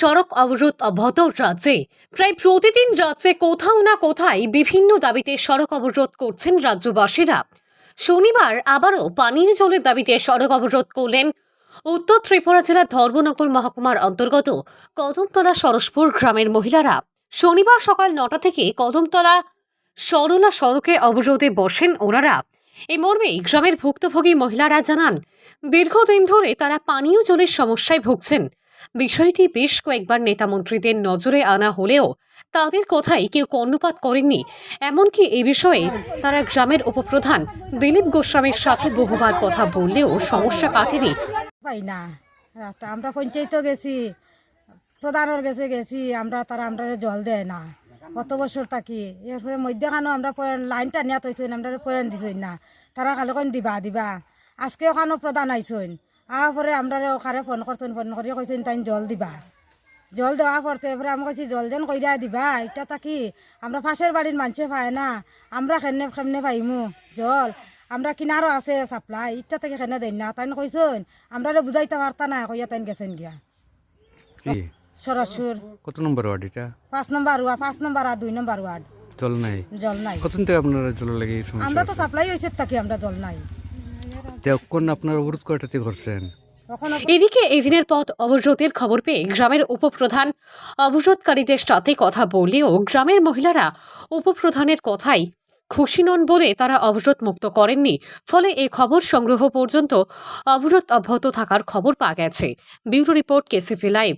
সড়ক অবরোধ অব্যাহত রাজ্যে। প্রায় প্রতিদিন রাজ্যে কোথাও না কোথায় বিভিন্ন দাবিতে সড়ক অবরোধ করছেন রাজ্যবাসীরা। শনিবার আবারও পানীয় জলের দাবিতে সড়ক অবরোধ করলেন উত্তর ত্রিপুরা জেলার ধর্মনগর মহকুমার অন্তর্গত কদমতলা সরসপুর গ্রামের মহিলারা। শনিবার সকাল নটা থেকে কদমতলা সরলা সড়কে অবরোধে বসেন ওনারা। এই মর্মে গ্রামের ভুক্তভোগী মহিলারা জানান, দীর্ঘদিন ধরে তারা পানীয় জলের সমস্যায় ভুগছেন। বিষয়টি বেশ কয়েকবার নেতামন্ত্রীদের নজরে আনা হলেও তাদের কথাই কেউ কর্ণপাত করেননি। এমনকি এ বিষয়ে তারা গ্রামের উপপ্রধান দিলীপ গোস্বামীর সাথে বহুবার কথা বললেও সমস্যা কাটেনি পাই না। রাস্তা আমরা পঞ্চায়েতও গেছি, প্রধানের গেছে গেছি, আমরা তারা আমরা জল দেয় না। কত বছর থাকি? এরপরে মধ্যখানো আমরা লাইন টানিয়া তৈছইন আমরা পয়েন্ট দিছইন না। তারা কইন দিবা দিবা। আজকে ওখানো প্রধান আইসইন আওয়ার পরে আমরা ওখানে ফোন করছেন ফোন করে কইছেন তাই জল দিবা। জল দেওয়া পড়তে এবারে আমি কইছি জল যেন কইরা দিবা এটা থাকি আমরা পাশের বাড়ির মানুষে পায় না আমরা খেমনে খেমনে পাইমু? জল আমরা কিনারও আছে সাপ্লাই ইটা থেকে খেনে দেন না? তাই কইছেন আমরা বুঝাইতে পারতা না কইয়া তাই গেছেন গিয়া। সরসুর কত নম্বর ওয়ার্ড এটা? পাঁচ নম্বর ওয়ার্ড পাঁচ নম্বর আর দুই নম্বর ওয়ার্ড। জল নাই? জল নাই। কতদিন থেকে আপনারা জল লাগে আমরা তো সাপ্লাই হয়েছে থাকি আমরা জল নাই। এদিকে এদিনের পথ অবরোধের খবর পেয়ে গ্রামের উপপ্রধান অবরোধকারীদের সাথে কথা বললেও গ্রামের মহিলারা উপপ্রধানের কথাই খুশি নন বলে তারা অবরোধ মুক্ত করেননি। ফলে এই খবর সংগ্রহ পর্যন্ত অবরোধ অব্যাহত থাকার খবর পাওয়া গেছে। Bureau report KCP live.